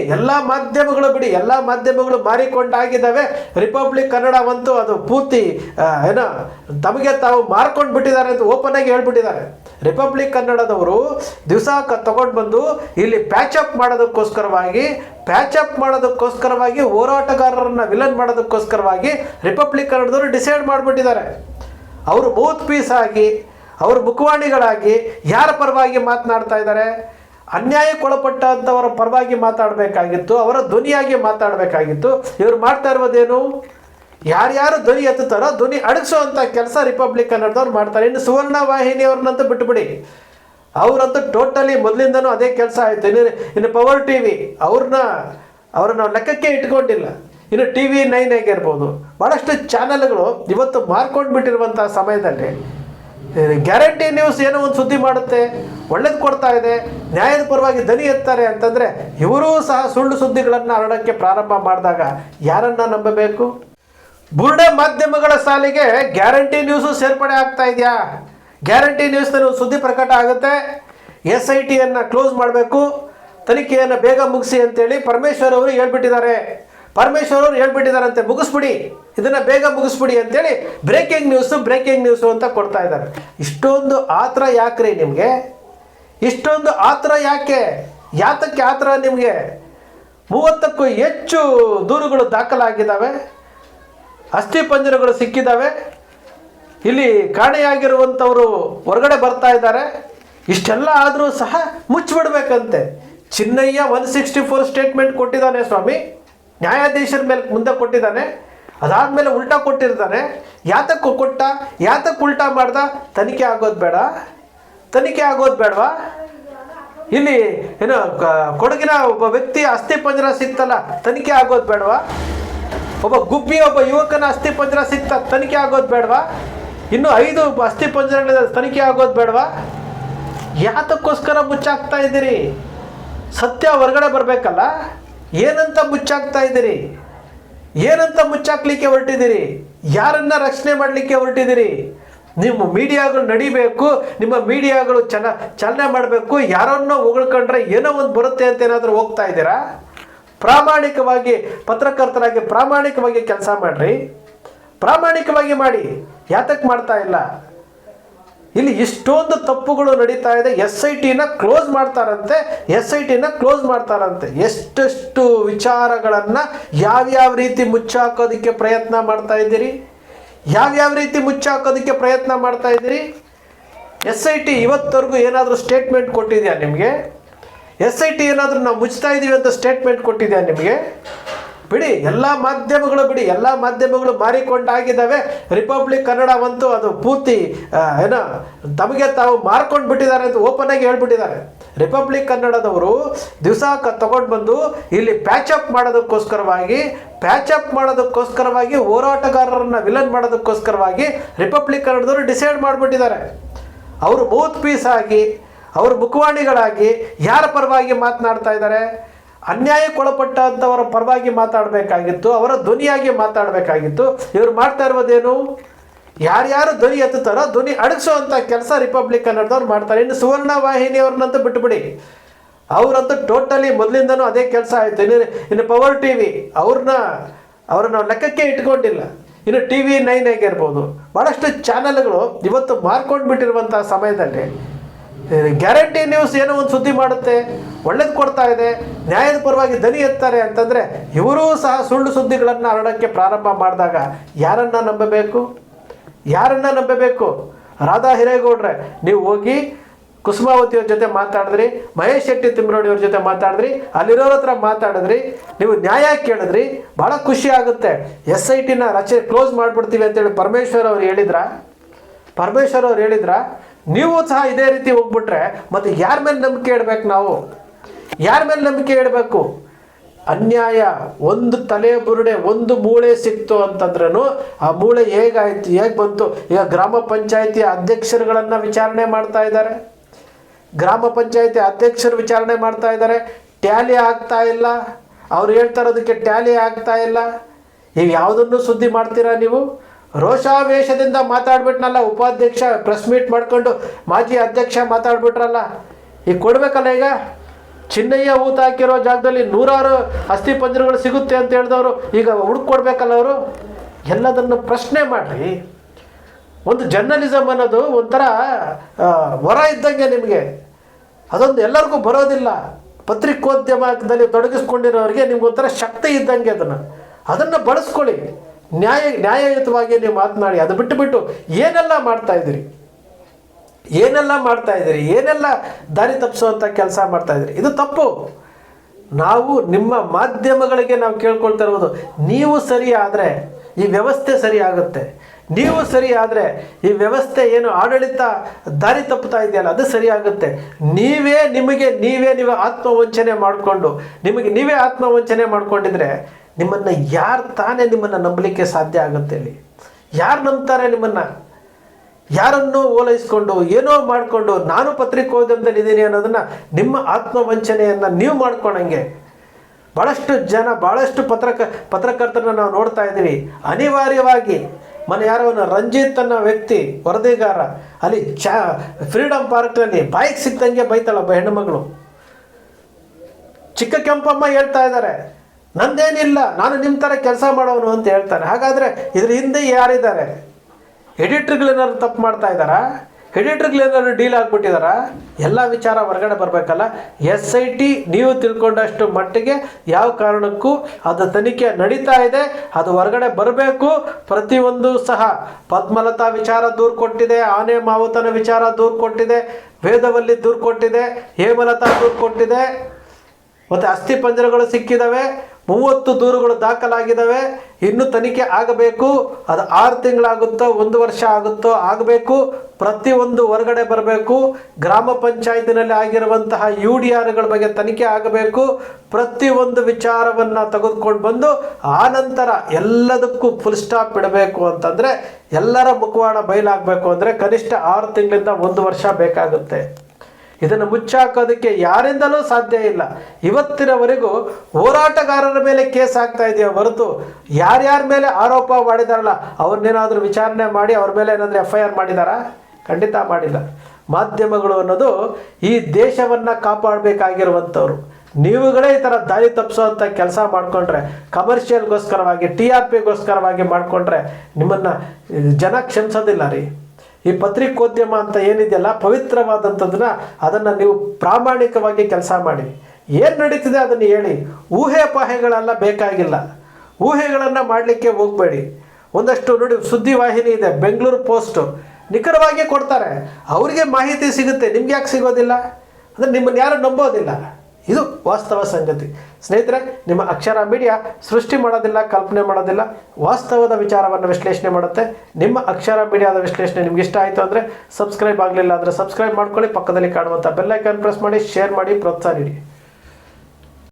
ಎಲ್ಲ ಮಾಧ್ಯಮಗಳು ಬಿಡಿ, ಎಲ್ಲ ಮಾಧ್ಯಮಗಳು ಮಾರಿಕೊಂಡಾಗಿದ್ದಾವೆ. ರಿಪಬ್ಲಿಕ್ ಕನ್ನಡವಂತೂ ಅದು ಪೂರ್ತಿ ಏನ, ತಮಗೆ ತಾವು ಮಾರ್ಕೊಂಡು ಬಿಟ್ಟಿದ್ದಾರೆ ಅಂತ ಓಪನ್ ಆಗಿ ಹೇಳ್ಬಿಟ್ಟಿದ್ದಾರೆ. ರಿಪಬ್ಲಿಕ್ ಕನ್ನಡದವರು ದಿವಸ ತಗೊಂಡು ಬಂದು ಇಲ್ಲಿ ಪ್ಯಾಚಪ್ ಮಾಡೋದಕ್ಕೋಸ್ಕರವಾಗಿ ಪ್ಯಾಚಪ್ ಮಾಡೋದಕ್ಕೋಸ್ಕರವಾಗಿ, ಹೋರಾಟಗಾರರನ್ನ ವಿಲನ್ ಮಾಡೋದಕ್ಕೋಸ್ಕರವಾಗಿ ರಿಪಬ್ಲಿಕ್ ಕನ್ನಡದವರು ಡಿಸೈಡ್ ಮಾಡಿಬಿಟ್ಟಿದ್ದಾರೆ. ಅವರು ಬೂತ್ ಪೀಸ್ ಆಗಿ, ಅವರು ಮುಖವಾಣಿಗಳಾಗಿ ಯಾರ ಪರವಾಗಿ ಮಾತನಾಡ್ತಾ ಇದ್ದಾರೆ? ಅನ್ಯಾಯಕ್ಕೊಳಪಟ್ಟಂಥವರ ಪರವಾಗಿ ಮಾತಾಡಬೇಕಾಗಿತ್ತು, ಅವರ ಧ್ವನಿಯಾಗಿ ಮಾತಾಡಬೇಕಾಗಿತ್ತು. ಇವರು ಮಾಡ್ತಾ ಇರೋದೇನು? ಯಾರ್ಯಾರು ಧ್ವನಿ ಎತ್ತುತ್ತಾರೋ ಧ್ವನಿ ಅಡಗಿಸೋವಂಥ ಕೆಲಸ ರಿಪಬ್ಲಿಕ್ ಕನ್ನಡದವ್ರು ಮಾಡ್ತಾರೆ. ಇನ್ನು ಸುವರ್ಣ ವಾಹಿನಿಯವ್ರನ್ನಂತೂ ಬಿಟ್ಟುಬಿಡಿ ಅವರಂತೂ ಟೋಟಲಿ ಮೊದಲಿಂದನೂ ಅದೇ ಕೆಲಸ ಆಯಿತು. ಇನ್ನು ಇನ್ನು ಪವರ್ ಟಿ ವಿ ಅವ್ರನ್ನ ಅವ್ರನ್ನ ಲೆಕ್ಕಕ್ಕೆ ಇಟ್ಕೊಂಡಿಲ್ಲ. ಇನ್ನು ಟಿ ವಿ ನೈನ್ ಆಗಿರ್ಬೋದು. ಭಾಳಷ್ಟು ಚಾನೆಲ್ಗಳು ಇವತ್ತು ಮಾರ್ಕೊಂಡು ಬಿಟ್ಟಿರುವಂಥ ಸಮಯದಲ್ಲಿ ಗ್ಯಾರಂಟಿ ನ್ಯೂಸ್ ಏನೋ ಒಂದು ಸುದ್ದಿ ಮಾಡುತ್ತೆ? ಒಳ್ಳೇದು ಕೊಡ್ತಾ ಇದೆ, ನ್ಯಾಯದ ಪರವಾಗಿ ದನಿ ಎತ್ತಾರೆ ಅಂತಂದರೆ ಇವರೂ ಸಹ ಸುಳ್ಳು ಸುದ್ದಿಗಳನ್ನು ಹರಡೋಕ್ಕೆ ಪ್ರಾರಂಭ ಮಾಡಿದಾಗ ಯಾರನ್ನ ನಂಬಬೇಕು? ಬುರುಡೆ ಮಾಧ್ಯಮಗಳ ಸಾಲಿಗೆ ಗ್ಯಾರಂಟಿ ನ್ಯೂಸು ಸೇರ್ಪಡೆ ಆಗ್ತಾ ಇದೆಯಾ? ಗ್ಯಾರಂಟಿ ನ್ಯೂಸ್ನಲ್ಲಿ ಒಂದು ಸುದ್ದಿ ಪ್ರಕಟ ಆಗುತ್ತೆ. ಎಸ್ ಐ ಟಿಯನ್ನು ಕ್ಲೋಸ್ ಮಾಡಬೇಕು. ತನಿಖೆಯನ್ನು ಬೇಗ ಮುಗಿಸಿ ಅಂತೇಳಿ ಪರಮೇಶ್ವರ್ ಅವರು ಹೇಳ್ಬಿಟ್ಟಿದ್ದಾರೆ. ಪರಮೇಶ್ವರ್ ಅವರು ಹೇಳ್ಬಿಟ್ಟಿದಾರಂತೆ ಮುಗಿಸ್ಬಿಡಿ, ಇದನ್ನು ಬೇಗ ಮುಗಿಸ್ಬಿಡಿ ಅಂತೇಳಿ ಬ್ರೇಕಿಂಗ್ ನ್ಯೂಸು ಬ್ರೇಕಿಂಗ್ ನ್ಯೂಸು ಅಂತ ಕೊಡ್ತಾ ಇದ್ದಾರೆ. ಇಷ್ಟೊಂದು ಆತ್ರ ಯಾಕ್ರಿ ನಿಮಗೆ? ಇಷ್ಟೊಂದು ಆತ್ರ ಯಾಕೆ? ಯಾತಕ್ಕೆ ಆತ್ರ ನಿಮಗೆ? ಮೂವತ್ತಕ್ಕೂ ಹೆಚ್ಚು ದೂರುಗಳು ದಾಖಲಾಗಿದ್ದಾವೆ. ಅಸ್ಥಿ ಪಂಜರಗಳು ಸಿಕ್ಕಿದ್ದಾವೆ. ಇಲ್ಲಿ ಕಾಣೆಯಾಗಿರುವಂಥವರು ಹೊರಗಡೆ ಬರ್ತಾ ಇದ್ದಾರೆ. ಇಷ್ಟೆಲ್ಲ ಆದರೂ ಸಹ ಮುಚ್ಚಿಬಿಡ್ಬೇಕಂತೆ. Chinnayya one sixty four statement ಕೊಟ್ಟಿದ್ದಾನೆ ಸ್ವಾಮಿ. ನ್ಯಾಯಾಧೀಶರ ಮೇಲೆ ಮುಂದೆ ಕೊಟ್ಟಿದ್ದಾನೆ. ಅದಾದಮೇಲೆ ಉಲ್ಟಾ ಕೊಟ್ಟಿರ್ತಾನೆ. ಯಾತಕ್ಕೆ ಕೊಟ್ಟ, ಯಾತಕ್ಕೆ ಉಲ್ಟಾ ಮಾಡ್ದ? ತನಿಖೆ ಆಗೋದು ಬೇಡ. ತನಿಖೆ ಆಗೋದು ಬೇಡವಾ? ಇಲ್ಲಿ ಏನು ಕೊಡಗಿನ ಒಬ್ಬ ವ್ಯಕ್ತಿ ಅಸ್ಥಿ ಪಂಜರ ಸಿಕ್ತಲ್ಲ, ತನಿಖೆ ಆಗೋದು ಬೇಡವಾ? ಒಬ್ಬ ಗುಬ್ಬಿ, ಒಬ್ಬ ಯುವಕನ ಅಸ್ಥಿ ಪಂಜರ ಸಿಕ್ತ, ತನಿಖೆ ಆಗೋದು ಬೇಡವಾ? ಇನ್ನು ಐದು ಅಸ್ಥಿ ಪಂಜರಗಳ ತನಿಖೆ ಆಗೋದು ಬೇಡವಾ? ಯಾತಕ್ಕೋಸ್ಕರ ಮುಚ್ಚಾಕ್ತಾ ಇದ್ದೀರಿ? ಸತ್ಯ ಹೊರಗಡೆ ಬರಬೇಕಲ್ಲ? ಏನಂತ ಮುಚ್ಚಾಕ್ತಾ ಇದ್ದೀರಿ? ಏನಂತ ಮುಚ್ಚಾಕ್ಲಿಕ್ಕೆ ಹೊರಟಿದ್ದೀರಿ? ಯಾರನ್ನ ರಕ್ಷಣೆ ಮಾಡಲಿಕ್ಕೆ ಹೊರಟಿದ್ದೀರಿ? ನಿಮ್ಮ ಮೀಡಿಯಾಗಳು ನಡಿಬೇಕು, ನಿಮ್ಮ ಮೀಡಿಯಾಗಳು ಚೆನ್ನ ಚಾಲನೆ ಮಾಡಬೇಕು, ಯಾರನ್ನೋ ಉಗಳ್ಕೊಂಡ್ರೆ ಏನೋ ಒಂದು ಬರುತ್ತೆ ಅಂತ ಏನಾದರೂ ಹೋಗ್ತಾ ಇದ್ದೀರಾ? ಪ್ರಾಮಾಣಿಕವಾಗಿ ಪತ್ರಕರ್ತರಾಗಿ ಪ್ರಾಮಾಣಿಕವಾಗಿ ಕೆಲಸ ಮಾಡಿರಿ. ಪ್ರಾಮಾಣಿಕವಾಗಿ ಮಾಡಿ. ಯಾತಕ್ಕೆ ಮಾಡ್ತಾ ಇಲ್ಲ? ಇಲ್ಲಿ ಇಷ್ಟೊಂದು ತಪ್ಪುಗಳು ನಡೀತಾ ಇದೆ. ಎಸ್ ಐ ಟಿನ ಕ್ಲೋಸ್ ಮಾಡ್ತಾರಂತೆ. ಎಸ್ ಐ ಟಿನ ಕ್ಲೋಸ್ ಮಾಡ್ತಾರಂತೆ. ಎಷ್ಟೆಷ್ಟು ವಿಚಾರಗಳನ್ನು ಯಾವ್ಯಾವ ರೀತಿ ಮುಚ್ಚಾಕೋದಕ್ಕೆ ಪ್ರಯತ್ನ ಮಾಡ್ತಾ ಇದ್ದೀರಿ? ಯಾವ್ಯಾವ ರೀತಿ ಮುಚ್ಚಾಕೋದಕ್ಕೆ ಪ್ರಯತ್ನ ಮಾಡ್ತಾ ಇದ್ದೀರಿ? ಎಸ್ ಐ ಟಿ ಇವತ್ತವರೆಗೂ ಏನಾದರೂ ಸ್ಟೇಟ್ಮೆಂಟ್ ಕೊಟ್ಟಿದೆಯಾ ನಿಮಗೆ? ಎಸ್ ಐ ಟಿ ಏನಾದರೂ ನಾವು ಮುಚ್ತಾ ಇದ್ದೀವಿ ಅಂತ ಸ್ಟೇಟ್ಮೆಂಟ್ ಕೊಟ್ಟಿದೆಯಾ ನಿಮಗೆ? ಬಿಡಿ, ಎಲ್ಲ ಮಾಧ್ಯಮಗಳು ಬಿಡಿ, ಎಲ್ಲ ಮಾಧ್ಯಮಗಳು ಮಾರಿಕೊಂಡಾಗಿದ್ದಾವೆ. ರಿಪಬ್ಲಿಕ್ ಕನ್ನಡವಂತೂ ಅದು ಪೂರ್ತಿ ಏನ, ತಮಗೆ ತಾವು ಮಾರ್ಕೊಂಡು ಬಿಟ್ಟಿದ್ದಾರೆ ಅಂತ ಓಪನ್ ಆಗಿ ಹೇಳ್ಬಿಟ್ಟಿದ್ದಾರೆ. ರಿಪಬ್ಲಿಕ್ ಕನ್ನಡದವರು ದಿವಸ ತಗೊಂಡು ಬಂದು ಇಲ್ಲಿ ಪ್ಯಾಚಪ್ ಮಾಡೋದಕ್ಕೋಸ್ಕರವಾಗಿ ಪ್ಯಾಚಪ್ ಮಾಡೋದಕ್ಕೋಸ್ಕರವಾಗಿ, ಹೋರಾಟಗಾರರನ್ನ ವಿಲನ್ ಮಾಡೋದಕ್ಕೋಸ್ಕರವಾಗಿ ರಿಪಬ್ಲಿಕ್ ಕನ್ನಡದವರು ಡಿಸೈಡ್ ಮಾಡಿಬಿಟ್ಟಿದ್ದಾರೆ. ಅವರು ಬೂತ್ ಪೀಸ್ ಆಗಿ, ಅವರು ಮುಖವಾಣಿಗಳಾಗಿ ಯಾರ ಪರವಾಗಿ ಮಾತನಾಡ್ತಾ ಇದ್ದಾರೆ? ಅನ್ಯಾಯಕ್ಕೊಳಪಟ್ಟಂಥವರ ಪರವಾಗಿ ಮಾತಾಡಬೇಕಾಗಿತ್ತು, ಅವರ ಧ್ವನಿಯಾಗಿ ಮಾತಾಡಬೇಕಾಗಿತ್ತು. ಇವರು ಮಾಡ್ತಾ ಇರೋದೇನು ಯಾರ್ಯಾರು ಧ್ವನಿ ಎತ್ತುತ್ತಾರೋ ಧ್ವನಿ ಅಡಗಿಸೋವಂಥ ಕೆಲಸ ರಿಪಬ್ಲಿಕ್ ಕನ್ನಡದವ್ರು ಮಾಡ್ತಾರೆ. ಇನ್ನು ಸುವರ್ಣ ವಾಹಿನಿಯವ್ರನ್ನಂತೂ ಬಿಟ್ಟುಬಿಡಿ ಅವರಂತೂ ಟೋಟಲಿ ಮೊದಲಿಂದನೂ ಅದೇ ಕೆಲಸ ಆಯಿತು. ಇನ್ನು ಇನ್ನು ಪವರ್ ಟಿ ವಿ ಅವ್ರನ್ನ ಅವ್ರನ್ನ ಲೆಕ್ಕಕ್ಕೆ ಇಟ್ಕೊಂಡಿಲ್ಲ. ಇನ್ನು ಟಿ ವಿ ನೈನ್ ಆಗಿರ್ಬೋದು ಭಾಳಷ್ಟು ಚಾನೆಲ್ಗಳು ಇವತ್ತು ಮಾರ್ಕೊಂಡು ಬಿಟ್ಟಿರುವಂಥ ಸಮಯದಲ್ಲಿ ಗ್ಯಾರಂಟಿ ನ್ಯೂಸ್ ಏನೋ ಒಂದು ಸುದ್ದಿ ಮಾಡುತ್ತೆ, ಒಳ್ಳೇದು ಕೊಡ್ತಾ ಇದೆ, ನ್ಯಾಯದ ಪರವಾಗಿ ದನಿ ಎತ್ತಾರೆ ಅಂತಂದರೆ ಇವರೂ ಸಹ ಸುಳ್ಳು ಸುದ್ದಿಗಳನ್ನು ಹರಡೋಕ್ಕೆ ಪ್ರಾರಂಭ ಮಾಡಿದಾಗ ಯಾರನ್ನ ನಂಬಬೇಕು? ಯಾರನ್ನ ನಂಬಬೇಕು? ರಾಧಾ ಹಿರೇಗೌಡ್ರೆ, ನೀವು ಹೋಗಿ ಕುಸುಮಾವತಿಯವ್ರ ಜೊತೆ ಮಾತಾಡಿದ್ರಿ, ಮಹೇಶ್ ಶೆಟ್ಟಿ ತಿಮ್ಮರೋಡಿ ಅವ್ರ ಜೊತೆ ಮಾತಾಡಿದ್ರಿ, ಅಲ್ಲಿರೋರ ಹತ್ರ ಮಾತಾಡಿದ್ರಿ, ನೀವು ನ್ಯಾಯ ಕೇಳಿದ್ರಿ ಭಾಳ ಖುಷಿ ಆಗುತ್ತೆ. ಎಸ್ ಐ ಟಿನ ರಚನೆ ಕ್ಲೋಸ್ ಮಾಡಿಬಿಡ್ತೀವಿ ಅಂತೇಳಿ ಪರಮೇಶ್ವರ್ ಅವ್ರು ಹೇಳಿದ್ರಾ? ಪರಮೇಶ್ವರ್ ಅವ್ರು ಹೇಳಿದ್ರ? ನೀವು ಸಹ ಇದೇ ರೀತಿ ಹೋಗ್ಬಿಟ್ರೆ ಮತ್ತೆ ಯಾರ ಮೇಲೆ ನಂಬಿಕೆ ಇಡಬೇಕು ನಾವು? ಯಾರ ಮೇಲೆ ನಂಬಿಕೆ ಇಡಬೇಕು? ಅನ್ಯಾಯ, ಒಂದು ತಲೆ ಬುರುಡೆ, ಒಂದು ಮೂಳೆ ಸಿಕ್ತು ಅಂತಂದ್ರೂ ಆ ಮೂಳೆ ಹೇಗಾಯ್ತು, ಹೇಗೆ ಬಂತು? ಈಗ ಗ್ರಾಮ ಪಂಚಾಯಿತಿ ಅಧ್ಯಕ್ಷರುಗಳನ್ನು ವಿಚಾರಣೆ ಮಾಡ್ತಾ ಇದ್ದಾರೆ. ಗ್ರಾಮ ಪಂಚಾಯಿತಿ ಅಧ್ಯಕ್ಷರು ವಿಚಾರಣೆ ಮಾಡ್ತಾ ಇದ್ದಾರೆ. ಟ್ಯಾಲಿ ಆಗ್ತಾ ಇಲ್ಲ. ಅವ್ರು ಹೇಳ್ತಾ ಇರೋದಕ್ಕೆ ಟ್ಯಾಲಿ ಆಗ್ತಾ ಇಲ್ಲ. ಈಗ ಯಾವುದನ್ನು ಸುದ್ದಿ ಮಾಡ್ತೀರಾ ನೀವು? ರೋಷಾವೇಶದಿಂದ ಮಾತಾಡ್ಬಿಟ್ನಲ್ಲ ಉಪಾಧ್ಯಕ್ಷ ಪ್ರೆಸ್ ಮೀಟ್ ಮಾಡ್ಕೊಂಡು ಮಾಜಿ ಅಧ್ಯಕ್ಷ ಮಾತಾಡ್ಬಿಟ್ರಲ್ಲ. ಈಗ ಕೊಡ್ಬೇಕಲ್ಲ ಈಗ? ಚಿನ್ನಯ್ಯ ಊತ ಹಾಕಿರೋ ಜಾಗದಲ್ಲಿ ನೂರಾರು ಅಸ್ಥಿ ಪಂಜರಗಳು ಸಿಗುತ್ತೆ ಅಂತ ಹೇಳಿದವರು. ಈಗ ಹುಡುಕೊಡ್ಬೇಕಲ್ಲ ಅವರು? ಎಲ್ಲದನ್ನು ಪ್ರಶ್ನೆ ಮಾಡಿರಿ. ಒಂದು ಜರ್ನಲಿಸಮ್ ಅನ್ನೋದು ಒಂಥರ ವರ ಇದ್ದಂಗೆ ನಿಮಗೆ. ಅದೊಂದು ಎಲ್ಲರಿಗೂ ಬರೋದಿಲ್ಲ. ಪತ್ರಿಕೋದ್ಯಮದಲ್ಲಿ ತೊಡಗಿಸ್ಕೊಂಡಿರೋರಿಗೆ ನಿಮ್ಗೆ ಒಂಥರ ಶಕ್ತಿ ಇದ್ದಂಗೆ ಅದನ್ನು. ಅದನ್ನು ಬಳಸ್ಕೊಳ್ಳಿ. ನ್ಯಾಯ, ನ್ಯಾಯಯುತವಾಗಿ ನೀವು ಮಾತನಾಡಿ, ಅದು ಬಿಟ್ಟು ಬಿಟ್ಟು ಏನೆಲ್ಲ ಮಾಡ್ತಾ ಇದ್ದೀರಿ? ಏನೆಲ್ಲ ಮಾಡ್ತಾ ಇದ್ದೀರಿ? ಏನೆಲ್ಲ ದಾರಿ ತಪ್ಪಿಸುವಂಥ ಕೆಲಸ ಮಾಡ್ತಾ ಇದ್ದೀರಿ? ಇದು ತಪ್ಪು. ನಾವು ನಿಮ್ಮ ಮಾಧ್ಯಮಗಳಿಗೆ ನಾವು ಕೇಳ್ಕೊಳ್ತಾ ಇರ್ಬೋದು ನೀವು ಸರಿ ಆದರೆ ಈ ವ್ಯವಸ್ಥೆ ಸರಿ ಆಗುತ್ತೆ. ನೀವು ಸರಿ ಆದರೆ ಈ ವ್ಯವಸ್ಥೆ ಏನು ಆಡಳಿತ ದಾರಿ ತಪ್ಪುತ್ತಾ ಇದೆಯಲ್ಲ, ಅದು ಸರಿ ಆಗುತ್ತೆ. ನೀವೇ ನಿಮಗೆ, ನೀವೇ ನೀವು ಆತ್ಮವಂಚನೆ ಮಾಡಿಕೊಂಡು, ನಿಮಗೆ ನೀವೇ ಆತ್ಮವಂಚನೆ ಮಾಡ್ಕೊಂಡಿದ್ರೆ ನಿಮ್ಮನ್ನು ಯಾರು ತಾನೇ ನಿಮ್ಮನ್ನು ನಂಬಲಿಕ್ಕೆ ಸಾಧ್ಯ ಆಗುತ್ತೆ ಇಲ್ಲಿ ಯಾರು ನಂಬ್ತಾರೆ ನಿಮ್ಮನ್ನು? ಯಾರನ್ನು ಓಲೈಸ್ಕೊಂಡು, ಏನೋ ಮಾಡಿಕೊಂಡು, ನಾನು ಪತ್ರಿಕೋದ್ಯಮದಲ್ಲಿ ಇದ್ದೀನಿ ಅನ್ನೋದನ್ನು ನಿಮ್ಮ ಆತ್ಮವಂಚನೆಯನ್ನು ನೀವು ಮಾಡ್ಕೊಳಂಗೆ ಭಾಳಷ್ಟು ಜನ ಭಾಳಷ್ಟು ಪತ್ರಕ, ಪತ್ರಕರ್ತರನ್ನ ನಾವು ನೋಡ್ತಾ ಇದ್ದೀವಿ. ಅನಿವಾರ್ಯವಾಗಿ ಮನೆ ಯಾರೋ ಒಂದು ರಂಜಿತ್ ಅನ್ನೋ ವ್ಯಕ್ತಿ, ವರದಿಗಾರ, ಅಲ್ಲಿ ಚಾ ಫ್ರೀಡಮ್ ಪಾರ್ಕ್ನಲ್ಲಿ ಬೈಕ್ ಸಿಕ್ಕಂಗೆ ಬೈತಾಳ ಹೆಣ್ಣುಮಗಳು ಚಿಕ್ಕ ಕೆಂಪಮ್ಮ ಹೇಳ್ತಾ ಇದ್ದಾರೆ. ನಂದೇನಿಲ್ಲ, ನಾನು ನಿಮ್ಮ ಥರ ಕೆಲಸ ಮಾಡೋನು ಅಂತ ಹೇಳ್ತಾನೆ. ಹಾಗಾದರೆ ಇದ್ರ ಹಿಂದೆ ಯಾರಿದ್ದಾರೆ? ಎಡಿಟ್ರ್ಗಳೇನಾದ್ರು ತಪ್ಪು ಮಾಡ್ತಾ ಇದ್ದಾರಾ? ಎಡಿಟ್ರ್ಗಳೇನಾದ್ರು ಡೀಲ್ ಆಗ್ಬಿಟ್ಟಿದಾರಾ ಎಲ್ಲ ವಿಚಾರ ಹೊರಗಡೆ ಬರಬೇಕಲ್ಲ. ಎಸ್ ಐ ಟಿ, ನೀವು ತಿಳ್ಕೊಂಡಷ್ಟು ಮಟ್ಟಿಗೆ ಯಾವ ಕಾರಣಕ್ಕೂ ಅದು ತನಿಖೆ ನಡೀತಾ ಇದೆ, ಅದು ಹೊರಗಡೆ ಬರಬೇಕು. ಪ್ರತಿಯೊಂದು ಸಹ ಪದ್ಮಲತಾ ವಿಚಾರ ದೂರು ಕೊಟ್ಟಿದೆ, ಆನೆ ಮಾವುತನ ವಿಚಾರ ದೂರು ಕೊಟ್ಟಿದೆ, ವೇದವಲ್ಲಿ ದೂರು ಕೊಟ್ಟಿದೆ, ಹೇಮಲತಾ ದೂರು ಕೊಟ್ಟಿದೆ, ಮತ್ತು ಅಸ್ಥಿ ಪಂಜರಗಳು ಸಿಕ್ಕಿದಾವೆ. ಮೂವತ್ತು ದೂರುಗಳು ದಾಖಲಾಗಿದ್ದಾವೆ. ಇನ್ನು ತನಿಖೆ ಆಗಬೇಕು. ಅದು ಆರು ತಿಂಗಳಾಗುತ್ತೋ, ಒಂದು ವರ್ಷ ಆಗುತ್ತೋ ಆಗಬೇಕು. ಪ್ರತಿಯೊಂದು ಹೊರಗಡೆ ಬರಬೇಕು. ಗ್ರಾಮ ಪಂಚಾಯತಿನಲ್ಲಿ ಆಗಿರುವಂತಹ ಯು ಡಿ ಆರ್ಗಳ ಬಗ್ಗೆ ತನಿಖೆ ಆಗಬೇಕು. ಪ್ರತಿಯೊಂದು ವಿಚಾರವನ್ನು ತೆಗೆದುಕೊಂಡು ಬಂದು, ಆ ನಂತರ ಎಲ್ಲದಕ್ಕೂ ಫುಲ್ ಸ್ಟಾಪ್ ಇಡಬೇಕು ಅಂತಂದರೆ ಎಲ್ಲರ ಮುಖವಾಡ ಬಯಲಾಗಬೇಕು ಅಂದರೆ ಕನಿಷ್ಠ ಆರು ತಿಂಗಳಿಂದ ಒಂದು ವರ್ಷ ಬೇಕಾಗುತ್ತೆ. ಇದನ್ನು ಮುಚ್ಚಾಕೋದಕ್ಕೆ ಯಾರಿಂದಲೂ ಸಾಧ್ಯ ಇಲ್ಲ. ಇವತ್ತಿನವರೆಗೂ ಹೋರಾಟಗಾರರ ಮೇಲೆ ಕೇಸ್ ಆಗ್ತಾ ಇದೆಯಾ ಹೊರತು ಯಾರ್ಯಾರ ಮೇಲೆ ಆರೋಪ ಮಾಡಿದಾರಲ್ಲ, ಅವ್ರನ್ನೇನಾದರೂ ವಿಚಾರಣೆ ಮಾಡಿ ಅವ್ರ ಮೇಲೆ ಏನಾದರೂ ಎಫ್ ಐ ಆರ್ ಮಾಡಿದಾರಾ? ಖಂಡಿತ ಮಾಡಿಲ್ಲ. ಮಾಧ್ಯಮಗಳು ಅನ್ನೋದು ಈ ದೇಶವನ್ನು ಕಾಪಾಡಬೇಕಾಗಿರುವಂಥವ್ರು. ನೀವುಗಳೇ ಈ ಥರ ದಾರಿ ತಪ್ಪಿಸುವಂಥ ಕೆಲಸ ಮಾಡಿಕೊಂಡ್ರೆ ಕಮರ್ಷಿಯಲ್ಗೋಸ್ಕರವಾಗಿ ಟಿ ಆರ್ ಪಿಗೋಸ್ಕರವಾಗಿ ಮಾಡಿಕೊಂಡ್ರೆ ನಿಮ್ಮನ್ನು, ಜನ ಕ್ಷಮಿಸೋದಿಲ್ಲ ರೀ. ಈ ಪತ್ರಿಕೋದ್ಯಮ ಅಂತ ಏನಿದೆಯಲ್ಲ ಪವಿತ್ರವಾದಂಥದ್ದನ್ನ ಅದನ್ನು ನೀವು ಪ್ರಾಮಾಣಿಕವಾಗಿ ಕೆಲಸ ಮಾಡಿ. ಏನು ನಡೀತಿದೆ ಅದನ್ನು ಹೇಳಿ. ಊಹೆ ಪಾಹೆಗಳೆಲ್ಲ ಬೇಕಾಗಿಲ್ಲ. ಊಹೆಗಳನ್ನು ಮಾಡಲಿಕ್ಕೆ ಹೋಗಬೇಡಿ. ಒಂದಷ್ಟು ನೋಡಿ ಸುದ್ದಿವಾಹಿನಿ ಇದೆ, ಬೆಂಗಳೂರು ಪೋಸ್ಟು. ನಿಖರವಾಗಿ ಕೊಡ್ತಾರೆ. ಅವರಿಗೆ ಮಾಹಿತಿ ಸಿಗುತ್ತೆ. ನಿಮ್ಗೆ ಯಾಕೆ ಸಿಗೋದಿಲ್ಲ? ಅಂದರೆ ನಿಮ್ಮನ್ನು ಯಾರು ನಂಬೋದಿಲ್ಲ. ಇದು ವಾಸ್ತವ ಸಂಗತಿ. ಸ್ನೇಹಿತರೆ, ನಿಮ್ಮ ಅಕ್ಷರ ಮೀಡಿಯಾ ಸೃಷ್ಟಿ ಮಾಡೋದಿಲ್ಲ, ಕಲ್ಪನೆ ಮಾಡೋದಿಲ್ಲ, ವಾಸ್ತವದ ವಿಚಾರವನ್ನು ವಿಶ್ಲೇಷಣೆ ಮಾಡುತ್ತೆ. ನಿಮ್ಮ ಅಕ್ಷರ ಮೀಡಿಯಾದ ವಿಶ್ಲೇಷಣೆ ನಿಮ್ಗೆ ಇಷ್ಟ ಆಯಿತು ಅಂದರೆ ಸಬ್ಸ್ಕ್ರೈಬ್ ಆಗಲಿಲ್ಲ ಅಂದರೆ ಸಬ್ಸ್ಕ್ರೈಬ್ ಮಾಡ್ಕೊಳ್ಳಿ. ಪಕ್ಕದಲ್ಲಿ ಕಾಣುವಂಥ ಬೆಲ್ಲೈಕನ್ ಪ್ರೆಸ್ ಮಾಡಿ, ಶೇರ್ ಮಾಡಿ, ಪ್ರೋತ್ಸಾಹ ನೀಡಿ.